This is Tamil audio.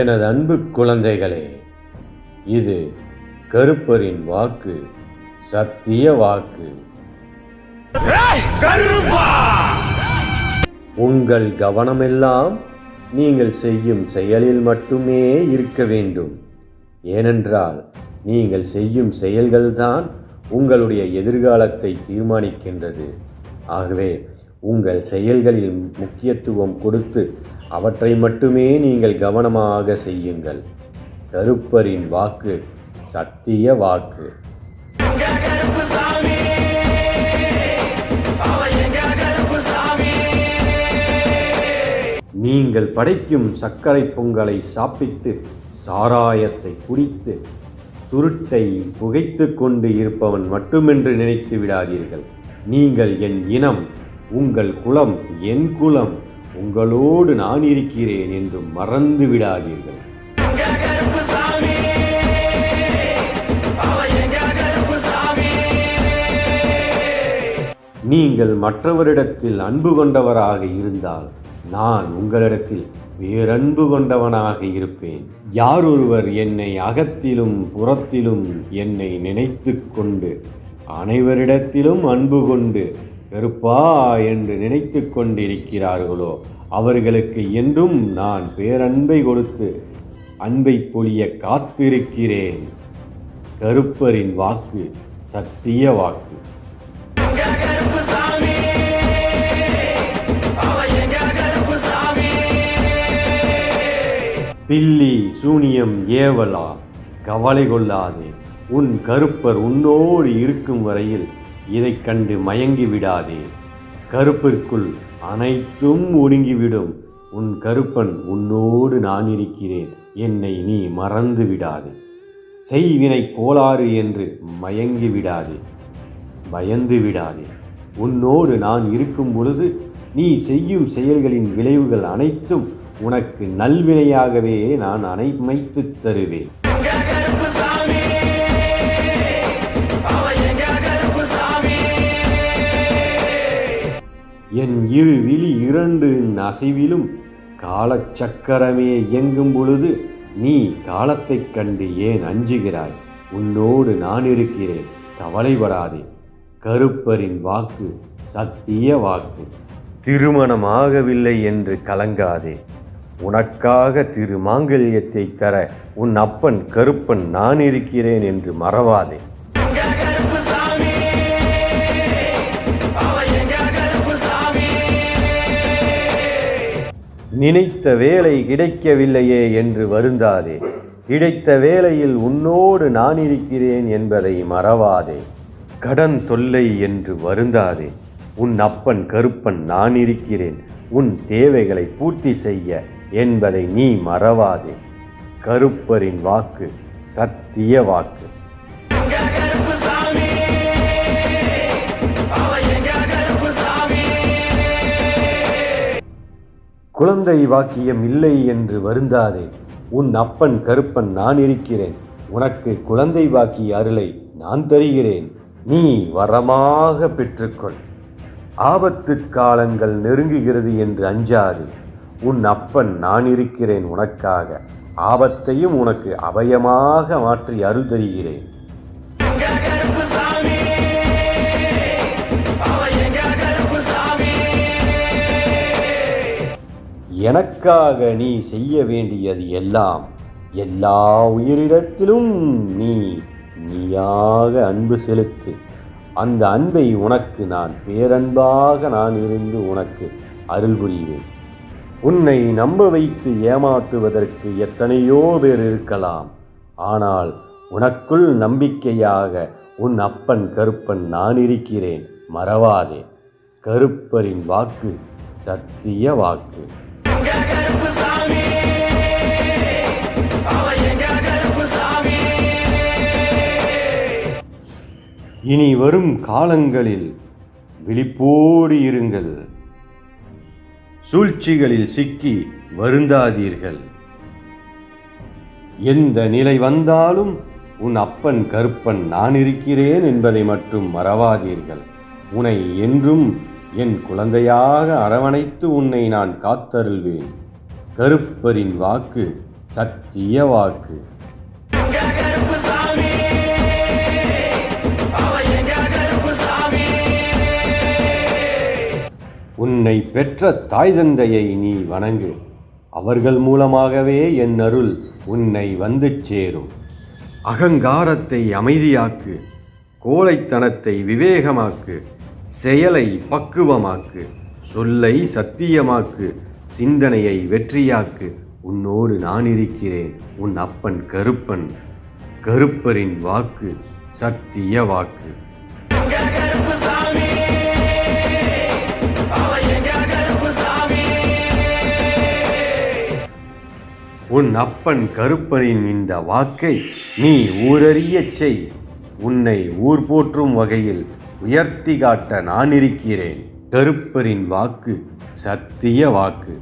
எனது அன்பு குழந்தைகளே இது கருப்பரின் வாக்கு சத்திய வாக்கு. உங்கள் கவனமெல்லாம் நீங்கள் செய்யும் செயலில் மட்டுமே இருக்க வேண்டும். ஏனென்றால் நீங்கள் செய்யும் செயல்கள்தான் உங்களுடைய எதிர்காலத்தை தீர்மானிக்கின்றது. ஆகவே உங்கள் செயல்களில் முக்கியத்துவம் கொடுத்து அவற்றை மட்டுமே நீங்கள் கவனமாக செய்யுங்கள். கருப்பரின் வாக்கு சத்திய வாக்கு. நீங்கள் படைக்கும் சர்க்கரை பொங்கலை சாப்பிட்டு சாராயத்தை குடித்து சுருட்டை புகைத்து கொண்டு இருப்பவன் மட்டுமென்று நினைத்து விடாதீர்கள். நீங்கள் என் இனம் உங்கள் குலம் என் குலம். உங்களோடு நான் இருக்கிறேன் என்று மறந்து விடாதீர்கள். நீங்கள் மற்றவரிடத்தில் அன்பு கொண்டவராக இருந்தால் நான் உங்களிடத்தில் வேறன்பு கொண்டவனாக இருப்பேன். யார் ஒருவர் என்னை அகத்திலும் புறத்திலும் என்னை நினைத்து கொண்டு அனைவரிடத்திலும் அன்பு கொண்டு கருப்பா என்று நினைத்து கொண்டிருக்கிறார்களோ? அவர்களுக்கு என்றும் நான் பேரன்பை கொடுத்து அன்பை பொழிய காத்திருக்கிறேன். கருப்பரின் வாக்கு சத்திய வாக்கு. பில்லி சூனியம் ஏவலா கவலை கொள்ளாதே. உன் கருப்பர் உன்னோடு இருக்கும் வரையில் இதைக் கண்டு மயங்கி விடாதே கருப்பிற்குள் அனைத்தும் ஒடுங்கிவிடும். உன் கருப்பன் உன்னோடு நான் இருக்கிறேன் என்னை நீ மறந்து விடாதே செய்வினை கோளாறு என்று மயங்கி விடாதே பயந்து விடாதே உன்னோடு நான் இருக்கும் பொழுது நீ செய்யும் செயல்களின் விளைவுகள் அனைத்தும் உனக்கு நல்வினையாகவே நான் அனைமைத்துத் தருவேன். என் இரு விழி இரண்டு அசைவிலும் காலச்சக்கரமே இயங்கும் பொழுது நீ காலத்தைக் கண்டு ஏன் அஞ்சுகிறாய்? உன்னோடு நான் இருக்கிறேன் கவலைப்படாதே கருப்பரின் வாக்கு சத்திய வாக்கு. திருமணமாகவில்லை என்று கலங்காதே. உனக்காக திரு மாங்கல்யத்தை தர உன் அப்பன் கருப்பன் நான் இருக்கிறேன் என்று மறவாதே. நினைத்த வேலை கிடைக்கவில்லையே என்று வருந்தாதே. கிடைத்த வேளையில் உன்னோடு நான் இருக்கிறேன் என்பதை மறவாதே. கடன் தொல்லை என்று வருந்தாதே. உன் அப்பன் கருப்பன் நான் இருக்கிறேன் உன் தேவைகளை பூர்த்தி செய்ய என்பதை நீ மறவாதே. கருப்பரின் வாக்கு சத்திய வாக்கு. குழந்தை வாக்கியம் இல்லை என்று வருந்தாதே. உன் அப்பன் கருப்பன் நான் இருக்கிறேன். உனக்கு குழந்தை வாக்கிய அருளை நான் தருகிறேன். நீ வரமாக பெற்றுக்கொள். ஆபத்து காலங்கள் நெருங்குகிறது என்று அஞ்சாது. உன் அப்பன் நான் இருக்கிறேன் உனக்காக. ஆபத்தையும் உனக்கு அபயமாக மாற்றி அருள் தருகிறேன். எனக்காக நீ செய்ய வேண்டியது எல்லாம் எல்லா உயிரிடத்திலும் நீ நீயாக அன்பு செலுத்து. அந்த அன்பை உனக்கு நான் பேரன்பாக நான் இருந்து உனக்கு அருள் புரிவேன். உன்னை நம்ப வைத்து ஏமாற்றுவதற்கு எத்தனையோ பேர் இருக்கலாம். ஆனால் உனக்குள் நம்பிக்கையாக உன் அப்பன் கருப்பன் நான் இருக்கிறேன். மறவாதே. கருப்பரின் வாக்கு சத்திய வாக்கு. இனி வரும் காலங்களில் விழிப்போடு இருங்கள். சூழ்ச்சிகளில் சிக்கி வருந்தாதீர்கள். எந்த நிலை வந்தாலும் உன் அப்பன் கருப்பன் நான் இருக்கிறேன் என்பதை மட்டும் மறவாதீர்கள். உன்னை என்றும் என் குழந்தையாக அரவணைத்து உன்னை நான் காத்தருள்வேன். கருப்பரின் வாக்கு சத்திய வாக்கு. உன்னை பெற்ற தாய் தந்தையை நீ வணங்கு. அவர்கள் மூலமாகவே என் அருள் உன்னை வந்து சேரும். அகங்காரத்தை அமைதியாக்கு கோழைத்தனத்தை விவேகமாக்கு செயலை பக்குவமாக்கு சொல்லை சத்தியமாக்கு சிந்தனையை வெற்றியாக்கு உன்னோடு நான் இருக்கிறேன் உன் அப்பன் கருப்பன் கருப்பரின் வாக்கு சத்திய வாக்கு. உன் அப்பன் கருப்பனின் இந்த வாக்கை நீ ஊரறியச் செய். உன்னை ஊர் போற்றும் வகையில் உயர்த்தி காட்ட நான் இருக்கிறேன் கருப்பரின் வாக்கு சத்திய வாக்கு.